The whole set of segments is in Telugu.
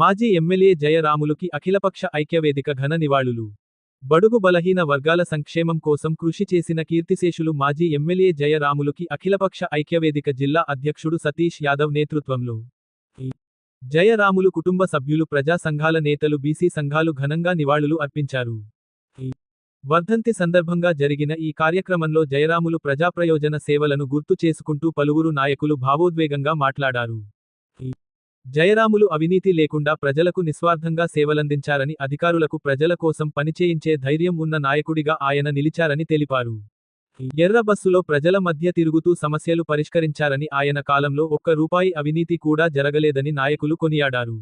మాజీ ఎమ్మెల్యే జయరాములుకి అఖిలపక్ష ఐక్యవేదిక ఘన నివాళులు. బడుగు బలహీన వర్గాల సంక్షేమం కోసం కృషి చేసిన కీర్తిశేషులు మాజీ ఎమ్మెల్యే జయరాములుకి అఖిలపక్ష ఐక్యవేదిక జిల్లా అధ్యక్షుడు సతీష్ యాదవ్ నేతృత్వంలో. జయరాములు కుటుంబ సభ్యులు ప్రజా సంఘాల నేతలు బీసీ సంఘాలు ఘనంగా నివాళులు అర్పించారు. వర్ధంతి సందర్భంగా జరిగిన ఈ కార్యక్రమంలో జయరాములు ప్రజాప్రయోజన సేవలను గుర్తు చేసుకుంటూ పలువురు నాయకులు భావోద్వేగంగా మాట్లాడారు. జయరాములు అవినీతి లేకుండా ప్రజలకు నిస్వార్థంగా సేవలందించారని అధికారులకు ప్రజల కోసం పనిచేయించే ధైర్యం ఉన్న నాయకుడిగా ఆయన నిలిచారని తెలిపారు. ఎర్ర బస్సులో ప్రజల మధ్య తిరుగుతూ సమస్యలు పరిష్కరించారని ఆయన కాలంలో ఒక్క రూపాయి అవినీతి కూడా జరగలేదని నాయకులు కొనియాడారు.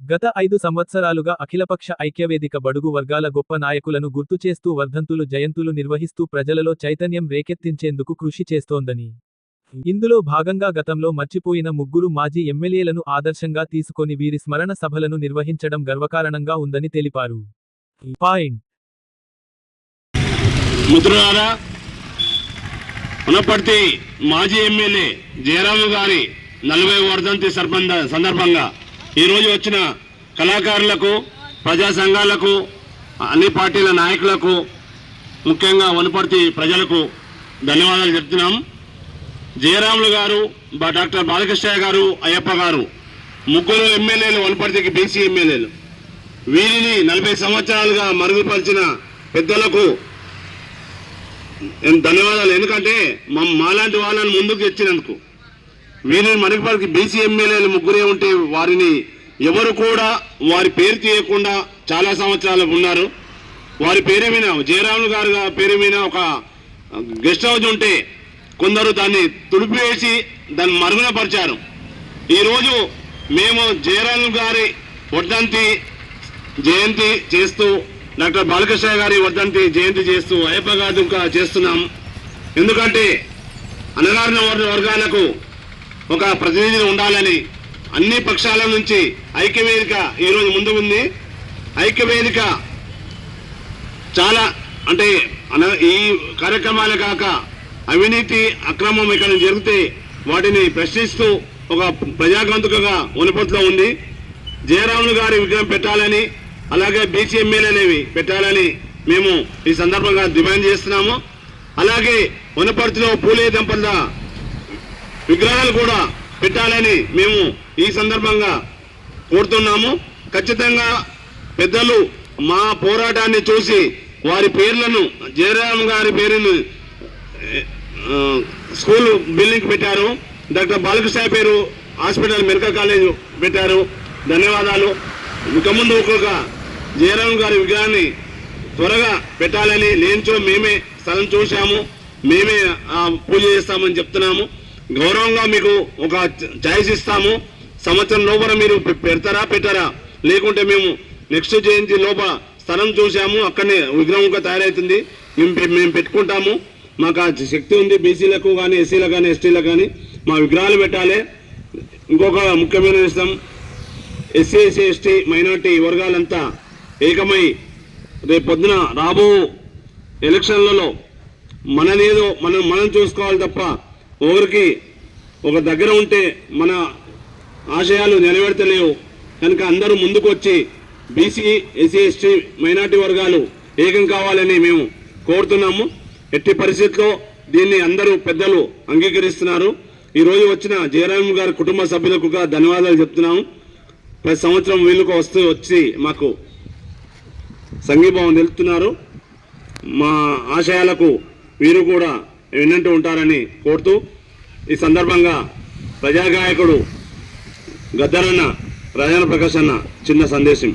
గత ఐదు సంవత్సరాలుగా అఖిలపక్ష ఐక్యవేదిక బడుగు వర్గాల గొప్ప నాయకులను గుర్తు చేస్తూ వర్ధంతులు జయంతులు నిర్వహిస్తూ ప్రజలలో చైతన్యం రేకెత్తించేందుకు కృషి చేస్తోందని ఇందులో భాగంగా గతంలో మర్చిపోయిన ముగ్గురు మాజీ ఎమ్మెల్యేలను ఆదర్శంగా తీసుకొని వీరి స్మరణ సభలను నిర్వహించడం గర్వకారణంగా ఉందని తెలిపారు. పాయింట్. మిత్రులారా ఉన్నప్పటి మాజీ ఎమ్మెల్యే జయరాము గారి నలభై వర్ధంతి సర్బంధ సందర్భంగా ఈరోజు వచ్చిన కళాకారులకు ప్రజా సంఘాలకు అన్ని పార్టీల నాయకులకు ముఖ్యంగా వనపర్తి ప్రజలకు ధన్యవాదాలు చెప్తున్నాం. జయరాములు గారు డాక్టర్ బాలకృష్ణయ్య గారు అయ్యప్ప గారు ముగ్గురు ఎమ్మెల్యేలు వనపర్తికి బీసీ ఎమ్మెల్యేలు. వీరిని నలభై సంవత్సరాలుగా మరుగుపరిచిన పెద్దలకు ధన్యవాదాలు. ఎందుకంటే మా మాలాంటి వాళ్ళని ముందుకు తెచ్చినందుకు వీరిని మరుగుపరికి బీసీ ఎమ్మెల్యేలు ముగ్గురే ఉంటే వారిని ఎవరు కూడా వారి పేరు తీయకుండా చాలా సంవత్సరాలు ఉన్నారు. వారి పేరు మీద జయరాములు గారు పేరు మీద ఒక గెస్ట్ హౌస్ ఉంటే కొందరు దాన్ని తుడిపివేసి దాన్ని మరుగునపరిచారు. ఈరోజు మేము జయరాం గారి వర్ధంతి జయంతి చేస్తూ డాక్టర్ బాలకృష్ణ గారి వర్ధంతి జయంతి చేస్తూ అయ్యప్ప గారి చేస్తున్నాం. ఎందుకంటే అనగారిన వర్గాలకు ఒక ప్రతినిధిని ఉండాలని అన్ని పక్షాల నుంచి ఐక్యవేదిక ఈరోజు ముందు ఉంది. ఐక్యవేదిక చాలా అంటే అన ఈ కార్యక్రమాలు కాక అవినీతి అక్రమం ఇక్కడ జరిగితే వాటిని ప్రశ్నిస్తూ ఒక ప్రజాగంతుకగా వనపర్తిలో ఉంది జయరాములు గారి విగ్రహం పెట్టాలని అలాగే బీసీ ఎమ్మెల్యేనేవి పెట్టాలని మేము ఈ సందర్భంగా డిమాండ్ చేస్తున్నాము. అలాగే వనపర్తిలో పూలే దంపతుల విగ్రహాలు కూడా పెట్టాలని మేము ఈ సందర్భంగా కోరుతున్నాము. ఖచ్చితంగా పెద్దలు మా పోరాటాన్ని చూసి వారి పేర్లను జయరామ్ గారి పేరును స్కూల్ బిల్డింగ్ పెట్టారు. డాక్టర్ బాలకృష్ణ పేరు హాస్పిటల్ మెడికల్ కాలేజ్ పెట్టారు. ధన్యవాదాలు. ఇక ముందు ఒక్కొక్క జయరామ్ గారి విగ్రహాన్ని త్వరగా పెట్టాలని లేనిచో మేమే స్థలం చూశాము. మేమే పూజ చేస్తామని చెప్తున్నాము. గౌరవంగా మీకు ఒక ఛాయిస్ ఇస్తాము. సంవత్సరం లోపల మీరు పె- పెడతారా పెట్టారా? లేకుంటే మేము నెక్స్ట్ జయంతి లోపల స్థలం చూసాము అక్కడనే విగ్రహంగా తయారవుతుంది మేము మేము పెట్టుకుంటాము. మాకు ఆ శక్తి ఉంది బీసీలకు కానీ ఎస్సీలకు కానీ ఎస్టీలకు కానీ మా విగ్రహాలు పెట్టాలి. ఇంకొక ముఖ్యమైన విషయం ఎస్సీ ఎస్సీ ఎస్టీ మైనార్టీ వర్గాలంతా ఏకమై రేపు పొద్దున రాబో ఎలక్షన్లలో మననేదో మనం మనం చూసుకోవాలి తప్ప ఒకరికి ఒక దగ్గర ఉంటే మన ఆశయాలు నెరవేర్తలేవు కనుక అందరూ ముందుకు వచ్చి బీసీ ఎస్సీ ఎస్టీ మైనార్టీ వర్గాలు ఏకం కావాలని మేము కోరుతున్నాము. ఎట్టి పరిస్థితుల్లో దీన్ని అందరూ పెద్దలు అంగీకరిస్తున్నారు. ఈరోజు వచ్చిన జయరామ్ గారి కుటుంబ సభ్యులకు కూడా ధన్యవాదాలు చెప్తున్నాము. ప్రతి సంవత్సరం వీళ్ళకు వస్తూ వచ్చి మాకు సంఘీభావం తెలుపుతున్నారు. మా ఆశయాలకు వీరు కూడా విన్నట్టు ఉంటారని కోరుతూ ఈ సందర్భంగా ప్రజాగాయకుడు గద్దరన్న ప్రధాన ప్రకాశ్ అన్న చిన్న సందేశం.